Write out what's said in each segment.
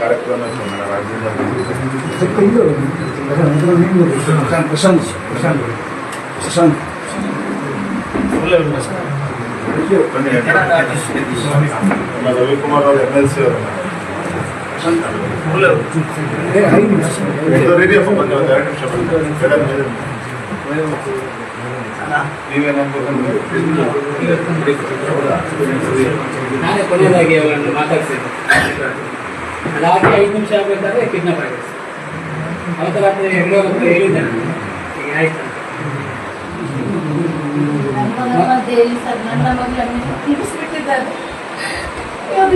ಕಾರ್ಯಕ್ರಮ ನಾನೇ ಕೊನೆಯದಾಗಿ ಅವರನ್ನು ಮಾತಾಡ್ತೇನೆ. ಅದಾಗಿ ಐದು ನಿಮಿಷ ಆಗಬೇಕಾದ್ರೆ ಕಿಡ್ನಾಪ್ ಆಗಿದೆ. ಅವತ್ತು ರಾತ್ರಿ ಹತ್ರ ಹೇಳಿದ್ದೆ ನಾನು. ಹೀಗೆ ಆಯ್ತು. ನನ್ನ ಮಗಳನ್ನು ತಿಳಿಸ್ಬಿಟ್ಟಿದ್ದಾರೆ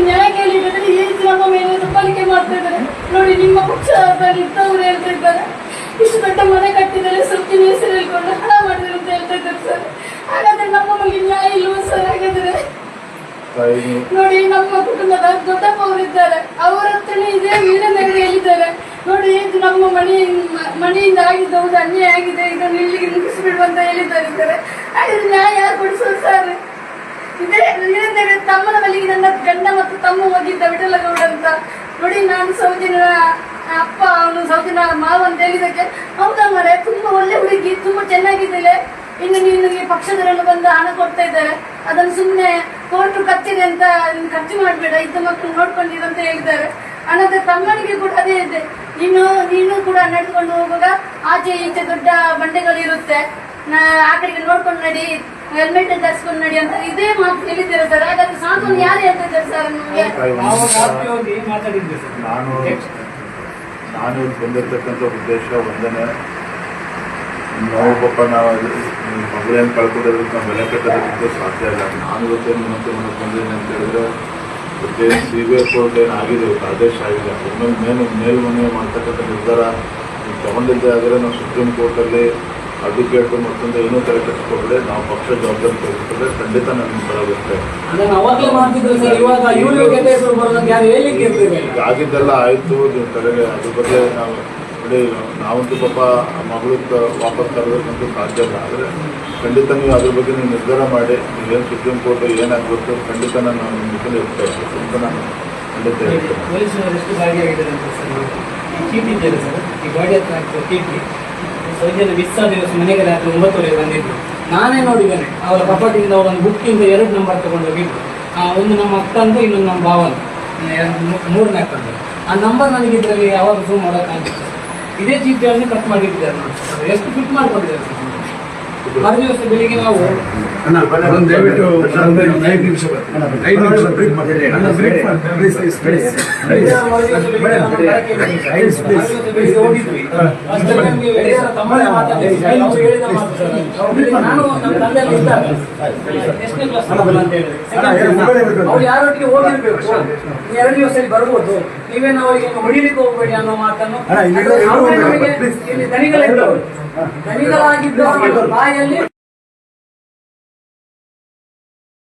ನ್ಯಾಯ ಕೇಳಿದ್ರೆ ನಮ್ಮ ಮೇಲೆ ಪಾಲಿಕೆ ಮಾಡ್ತಾ ಇದ್ದಾರೆ. ನೋಡಿ, ನಿಮ್ಮ ಪಕ್ಷದಲ್ಲಿ ಇದ್ದವರು ಹೇಳ್ತಾ ಇದ್ದಾರೆ. ಇಷ್ಟು ದೊಡ್ಡ ಮನೆ ಕಟ್ಟಿದ್ದಾರೆ ಸೊಪ್ಪಿನ ಹೆಸರು ಹೇಳ್ಕೊಂಡು ಹಣ ಮಾಡಿದ್ರು ಅಂತ ಹೇಳ್ತಾ ಇದ್ದಾರೆ ಸರ್. ಹಾಗಾದ್ರೆ ನಮ್ಮ ನ್ಯಾಯ ಇಲ್ವ ಸರ್? ಹಾಗಾದ್ರೆ? ನೋಡಿ, ನಮ್ಮ ಕುಟುಂಬದ ದೊಡ್ಡಪ್ಪ ಇದ್ದಾರೆ. ಅವರ ಹತ್ರನೇ ಇದೇ ಹೇಳಿದ್ದಾರೆ ನೋಡಿ, ಇದು ನಮ್ಮ ಮನೆ, ಮನೆಯಿಂದ ಆಗಿದ್ದ ಒಂದು ಅನ್ಯಾಯ ಆಗಿದೆ. ಇದನ್ನು ಇಲ್ಲಿಗೆ ಮುಗಿಸ್ಬಿಡುವಂತ ಹೇಳಿದ್ದಾರೆ ಸರ್. ಹಾಗಾದ್ರೆ ನ್ಯಾಯ ಯಾರು ಕೊಡಿಸೋದು ಸರ್? ಇದೇ ವೀರನಗರ ತಮ್ಮನ ಬಳಿಗೆ ನನ್ನ ಗಂಡ ಮತ್ತು ತಮ್ಮ ಹೋಗಿದ್ದ ವಿಠಲಗೌಡ ಅಂತ ನೋಡಿ ನಾನು ಸೌಜಿನ ಅಪ್ಪ ಅವನು ಸೌಜಿನ ಮಾವ ಅಂತ ಹೇಳಿದಕ್ಕೆ ಹೌದಾ ಮರೆ? ತುಂಬಾ ಒಳ್ಳೆ ಹುಡುಗಿ, ತುಂಬಾ ಚೆನ್ನಾಗಿದ್ದಾಳೆ. ಇನ್ನು ನೀನು ಈ ಪಕ್ಷದವರೆಲ್ಲ ಬಂದು ಹಣ ಕೊಡ್ತಾ ಇದ್ದಾರೆ. ಅದನ್ನು ಸುಮ್ಮನೆ ಕೋರ್ಟ್ ಕಚ್ಚಿದೆ ಅಂತ ನೀನು ಖರ್ಚು ಮಾಡಬೇಡ, ಇದ್ದ ಮಕ್ಕಳು ನೋಡ್ಕೊಂಡಿರು ಅಂತ ಹೇಳಿದ್ದಾರೆ. ಅನಂತರ ತಮ್ಮನಿಗೆ ಕೂಡ ಅದೇ ಇದೆ. ನೀನು ನೀನು ಕೂಡ ನಡೆದುಕೊಂಡು ಹೋಗುವಾಗ ಆಚೆ ಈಚೆ ದೊಡ್ಡ ಬಂಡೆಗಳು ಇರುತ್ತೆ. ಆ ಕಡೆಗೆ ನೋಡ್ಕೊಂಡು ನಡಿ. ಹೆಲ್ಮೆಟ್ ಧರಿಸ್ಕೊಂಡು ನಡಿ ಅಂತ ಇದೇ ಮಾತು ಹೇಳಿದ್ದೀರಾ ಸರ್. ಹಾಗಾದ್ರೆ ಸಾಂತ್ವನ ಯಾರು ಹೇಳ್ತಿದ್ದಾರೆ ಸರ್ ನಿಮಗೆ? ನಾವು ರಾತ್ರಿ ಹೋಗಿ ಮಾತಾಡಿದ್ವಿ ಸರ್? ನಾನು ನಾನು ಬಂದಿರತಕ್ಕಂಥ ಉದ್ದೇಶ ಒಂದನೇ ನಾವು ಪಾಪ ನಾವು ಮಗಳೇನು ಕಳ್ಕೊಂಡಿರೋದಕ್ಕೆ ನಾವು ಬೆಲೆ ಕಟ್ಟೋದಕ್ಕೆ ಸಾಧ್ಯ ಇಲ್ಲ. ನಾನು ಇವತ್ತು ನಿಮ್ಮಂತೆ ಮನಸ್ಸು ಬಂದಿದ್ದೀನಿ ಅಂತ ಹೇಳಿದ್ರೆ ಇವತ್ತೇ ಸಿ ಬಿ ಐ ಕೋರ್ಟ್ ಏನು ಆಗಿದೆ ಇವತ್ತು ಆದೇಶ ಆಗಿದೆ. ಒಮ್ಮೆ ಮೇಲ್ ಮೇಲ್ಮನೆ ಮಾಡ್ತಕ್ಕಂಥ ನಿರ್ಧಾರ ನೀವು ತಗೊಂಡಿದ್ದೆ. ಆದರೆ ನಾವು ಸುಪ್ರೀಂ ಕೋರ್ಟಲ್ಲಿ ಅಡ್ವೊಕೇಟ್ ಮತ್ತೊಂದು ಏನೂ ತಲೆ ಕಟ್ಟಿಕೊಂಡ್ರೆ ನಾವು ಪಕ್ಷ ಜವಾಬ್ದಾರಿ ತೆಗೆದುಕೊಂಡ್ರೆ ಖಂಡಿತ ನಾನು ಬರಾಗುತ್ತೆ ಈಗ ಆಗಿದ್ದೆಲ್ಲ ಆಯಿತು ನೀವು ತಲೆಗೆ ಅದ್ರ ಬಗ್ಗೆ ನಾವು ನೋಡಿ ನಾವಂತೂ ಪಾಪ ಮಗಳು ವಾಪಸ್ ತರೋದಕ್ಕಂತೂ ಸಾಧ್ಯ ಇಲ್ಲ. ಆದರೆ ಖಂಡಿತ ನೀವು ಅದ್ರ ಬಗ್ಗೆ ನೀವು ನಿರ್ಧಾರ ಮಾಡಿ ನೀವೇನು ಸುಪ್ರೀಂ ಕೋರ್ಟ್ ಏನಾಗಬೇಕು ಖಂಡಿತ ನಾನು ನಿಮ್ಮ ಜೊತೆ ಇರ್ತೇನೆ. ಅಂತ ನಾನು ಖಂಡಿತ ಹೇಳ್ತೇನೆ. ಮಿಸ್ ಆದ ದಿವಸ ಮನೆಗೆ ರಾತ್ರಿ ಒಂಬತ್ತುವರೆಗೆ ಬಂದಿದ್ರು. ನಾನೇ ನೋಡಿದ್ದೇನೆ, ಅವರ ಕಪಾಟಿಯಿಂದ ಅವರೊಂದು ಬುಕ್ಕಿಂದ ಎರಡು ನಂಬರ್ ತಗೊಂಡು ಹೋಗಿದ್ದು. ಒಂದು ನಮ್ಮ ಅಕ್ಕಂದು, ಇನ್ನೊಂದು ನಮ್ಮ ಮೂ- ಮೂರನೇ ಅಕ್ಕಂದು. ಆ ನಂಬರ್ ನನಗೆ ಇದರಲ್ಲಿ ಯಾವಾಗ ಝೂಮ್ ಮಾಡೋಕ್ಕಾಗಿತ್ತು ಇದೇ ಚೀಟಿಯನ್ನು ಕಟ್ ಮಾಡಿಟ್ಟಿದ್ದಾರೆ ನೋಡಿ. ಎಷ್ಟು ಫಿಟ್ ಮಾಡ್ಕೊಂಡಿದ್ದಾರೆ ದಿವಸ ಬೆಳಿಗ್ಗೆ ನಾವು ದಯವಿಟ್ಟು ಐದು ನಿಮಿಷ ಐದು ನಿಮಿಷ ಬ್ರೇಕ್ ಮಾಡಿ. ದಿವಸ ದಿವಸ ಹೋಗಿದ್ವಿ ತಮ್ಮನೇ ನಾನು ನಮ್ಮ ತಂದೆಯಲ್ಲಿ ಇದ್ದಾಗ ಎಷ್ಟನೇ ಕ್ಲಾಸ್ ಅಂತ ಹೇಳಿದ್ರೆ. ಅವ್ರು ಯಾರೊಟ್ಟಿಗೆ ಹೋಗಿರ್ಬೇಕು ನೀವು ಎರಡು ದಿವಸದಲ್ಲಿ ಬರ್ಬೋದು. ನೀವೇನು ಅವರಿಗೆ ಹೊಡಿಲಿಕ್ಕೆ ಹೋಗ್ಬೇಡಿ ಅನ್ನೋ ಮಾತನ್ನು ಅಣ್ಣ, ಇಲ್ಲಿ ಅದು ಎಲ್ಲರೂ ಅವ್ರೇ ಹೋಗ್ಬೇಕು, ನಮಗೆ please. ಇಲ್ಲಿ ದಣಿಗಳಿದ್ದವರು ದಣಿಗಳಾಗಿದ್ದವರು ಬಾಯಲ್ಲಿ